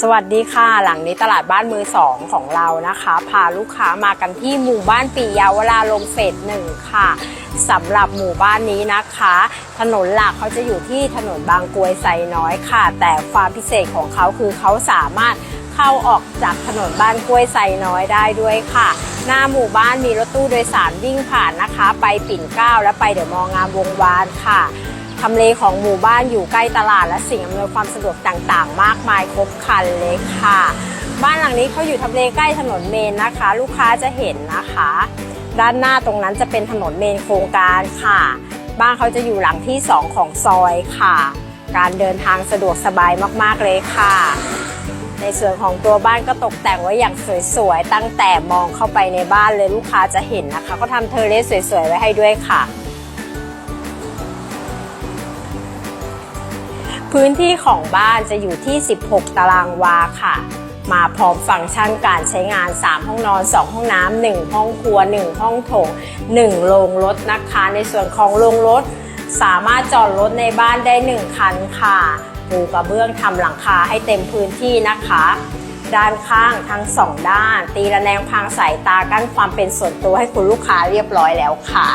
สวัสดีค่ะ หลังนี้ตลาดบ้านมือสองของเรานะคะ พาลูกค้ามากันที่หมู่บ้านปียาวราลงเฟสหนึ่งค่ะสำหรับหมู่บ้านนี้นะคะ ถนนหลักเขาจะอยู่ที่ถนนบางกรวยไซน้อยค่ะ แต่ความพิเศษของเขาคือเขาสามารถเข้าออกจากถนนบ้านกล้วยไซน้อยได้ด้วยค่ะ หน้าหมู่บ้านมีรถตู้โดยสารวิ่งผ่านนะคะ ไปปิ่นเกล้าและไปเดอะมองงามวงวานค่ะ ทำเลของหมู่บ้านอยู่ใกล้ตลาดและสิ่งอำนวยความสะดวกต่างๆ มากมายครบครันเลยค่ะ บ้านหลังนี้เขาอยู่ทำเลใกล้ถนนเมนนะคะ ลูกค้าจะเห็นนะคะ ด้านหน้าตรงนั้นจะเป็นถนนเมนโครงการค่ะ บ้านเขาจะอยู่หลังที่ 2 ของซอยค่ะ การเดินทางสะดวกสบายมากๆเลยค่ะ ในส่วนของตัวบ้านก็ตกแต่งไว้อย่างสวยๆตั้งแต่มองเข้าไปในบ้านเลยลูกค้าจะเห็นนะคะ ก็ทำเทอร์เลสสวยๆไว้ให้ด้วยค่ะ พื้นที่ของบ้านจะอยู่ที่ 16 ตารางวาค่ะ มาพร้อมฟังก์ชันการใช้งาน 3 ห้องนอน 2 ห้องน้ำ 1 ห้องครัว 1 ห้องโถง 1 โรงรถนะคะ ในส่วนของโรงรถ สามารถจอดรถในบ้านได้ 1 คันค่ะปูกระเบื้องทำหลังคาให้เต็มพื้นที่นะคะ ด้านข้างทั้งสองด้าน ตีระแนงพรางสายตากั้นความเป็นส่วนตัวให้คุณลูกค้าเรียบร้อยแล้วค่ะ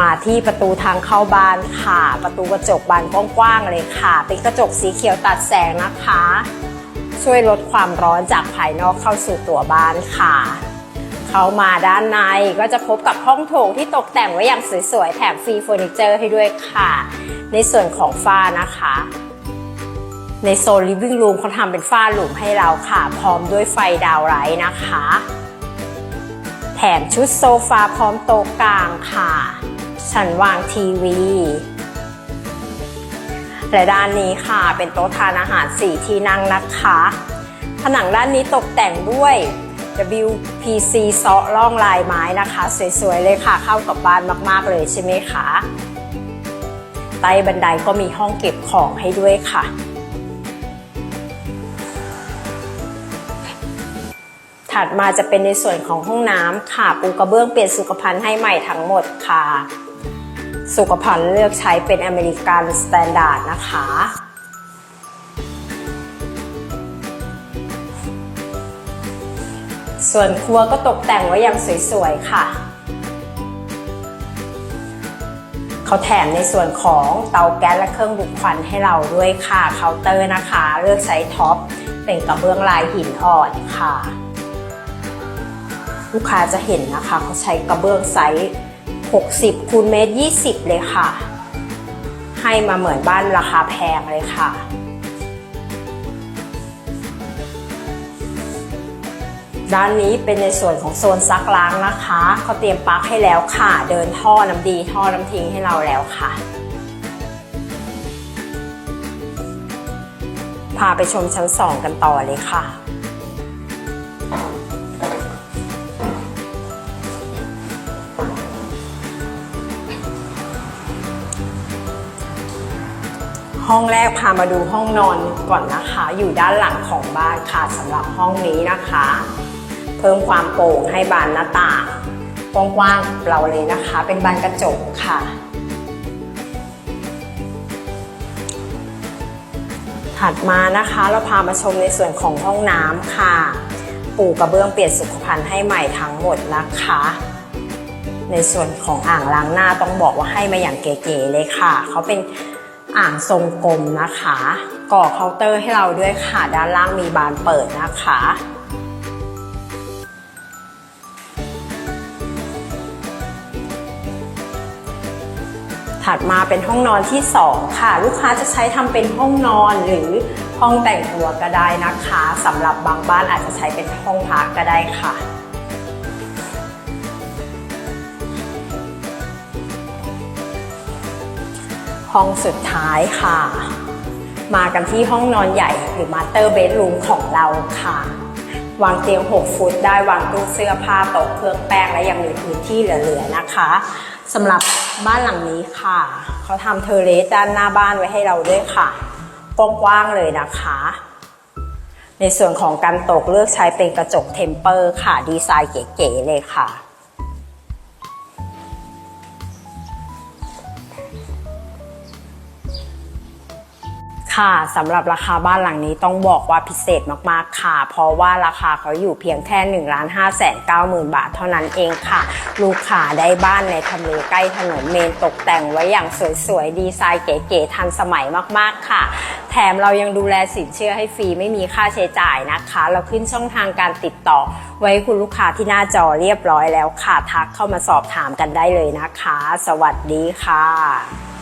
มาที่ประตูทางเข้าบ้านค่ะ ประตูกระจกบานกว้างๆเลยค่ะ เป็นกระจกสีเขียวตัดแสงนะคะ ช่วยลดความร้อนจากภายนอกเข้าสู่ตัวบ้านค่ะ เข้ามาด้านในก็จะพบกับห้องโถงที่ตกแต่งไว้อย่างสวยๆ แถมฟรีเฟอร์นิเจอร์ให้ด้วยค่ะ ในส่วนของฝ้านะคะในโซน living room เขาทำเป็นฝ้าหลุมให้เราค่ะ พร้อมด้วยไฟดาวไลท์นะคะ แถมชุดโซฟาพร้อมโต๊ะกลางค่ะ ชั้นวางทีวี และด้านนี้ค่ะเป็นโต๊ะทานอาหาร4ที่นั่งนะคะ ผนังด้านนี้ตกแต่งด้วย WPC ซอล่องลายไม้นะคะ สวยๆเลยค่ะ เข้ากับบ้านมากๆเลยใช่ไหมคะใต้บันไดก็มีห้องเก็บของให้ด้วยค่ะ ถัดมาจะเป็นในส่วนของห้องน้ำค่ะ ปูกระเบื้องเปลี่ยนสุขภัณฑ์ให้ใหม่ทั้งหมดค่ะ สุขภัณฑ์เลือกใช้เป็นอเมริกันสแตนดาร์ดนะคะ ส่วนครัวก็ตกแต่งไว้อย่างสวยๆ ค่ะ เขาแถมในส่วนของเตาแก๊สและเครื่องดูดควันให้เราด้วยค่ะ เคาน์เตอร์นะคะ เลือกใช้ท็อป เป็นกระเบื้องลายหินอ่อนค่ะ ลูกค้าจะเห็นนะคะเขาใช้กระเบื้องไซส์ 60คูณเมตร20 เลยค่ะ ให้มาเหมือนบ้านราคาแพงเลยค่ะ ด้านนี้เป็นในส่วนของโซนซักล้างนะคะเขาเตรียมปลั๊กให้แล้วค่ะ เดินท่อน้ำดีท่อน้ำทิ้งให้เราแล้วค่ะ พาไปชมชั้น2กันต่อเลยค่ะ ห้องแรกพามาดูห้องนอนก่อนนะคะ อยู่ด้านหลังของบ้านค่ะสำหรับห้องนี้นะคะ เพิ่มความโปร่งให้บานหน้าต่างกว้างๆเราเลยนะคะ เป็นบานกระจกค่ะ ถัดมานะคะเราพามาชมในส่วนของห้องน้ำค่ะ ปูกระเบื้องเปลี่ยนสุขภัณฑ์ให้ใหม่ทั้งหมดนะคะในส่วนของอ่างล้างหน้าต้องบอกว่าให้มาอย่างเก๋ๆเลยค่ะ เขาเป็น อ่างทรงกลมนะคะ ก่อเคาน์เตอร์ให้เราด้วยค่ะ ด้านล่างมีบานเปิดนะคะถัดมาเป็นห้องนอนที่ 2 ค่ะ ลูกค้าจะใช้ทำเป็นห้องนอนหรือห้องแต่งตัวก็ได้นะคะสำหรับบางบ้านอาจจะใช้เป็นห้องพักก็ได้ค่ะ ห้องสุดท้ายค่ะ มากันที่ห้องนอนใหญ่หรือมาสเตอร์เบดรูมของเราค่ะ วางเตียง 6 ฟุตได้วางตู้เสื้อผ้าโต๊ะเครื่องแป้งและยังมีพื้นที่เหลือๆนะคะสำหรับบ้านหลังนี้ค่ะ เขาทำเทอร์เลสด้านหน้าบ้านไว้ให้เราด้วยค่ะกว้างๆเลยนะคะ ในส่วนของการตกเลือกใช้เป็นกระจกเทมเปอร์ค่ะ ดีไซน์เก๋ๆเลยค่ะ ค่ะสำหรับราคาบ้านหลังนี้ต้องบอกว่าพิเศษมากๆค่ะ เพราะว่าราคาเขาอยู่เพียงแค่1นึ่งล้านห้าแสนเก้าหมื่นบาทเท่านั้นเองค่ะ ลูกค้าได้บ้านในทำเลใกล้ถนนเมนตกแต่งไว้อย่างสวยๆ ดีไซน์เก๋ๆทันสมัยมากๆค่ะ แถมเรายังดูแลสินเชื่อให้ฟรีไม่มีค่าใช้จ่ายนะคะ เราขึ้นช่องทางการติดต่อ ไว้คุณลูกค้าที่หน้าจอเรียบร้อยแล้วค่ะทักเข้ามาสอบถามกันได้เลยนะคะ สวัสดีค่ะ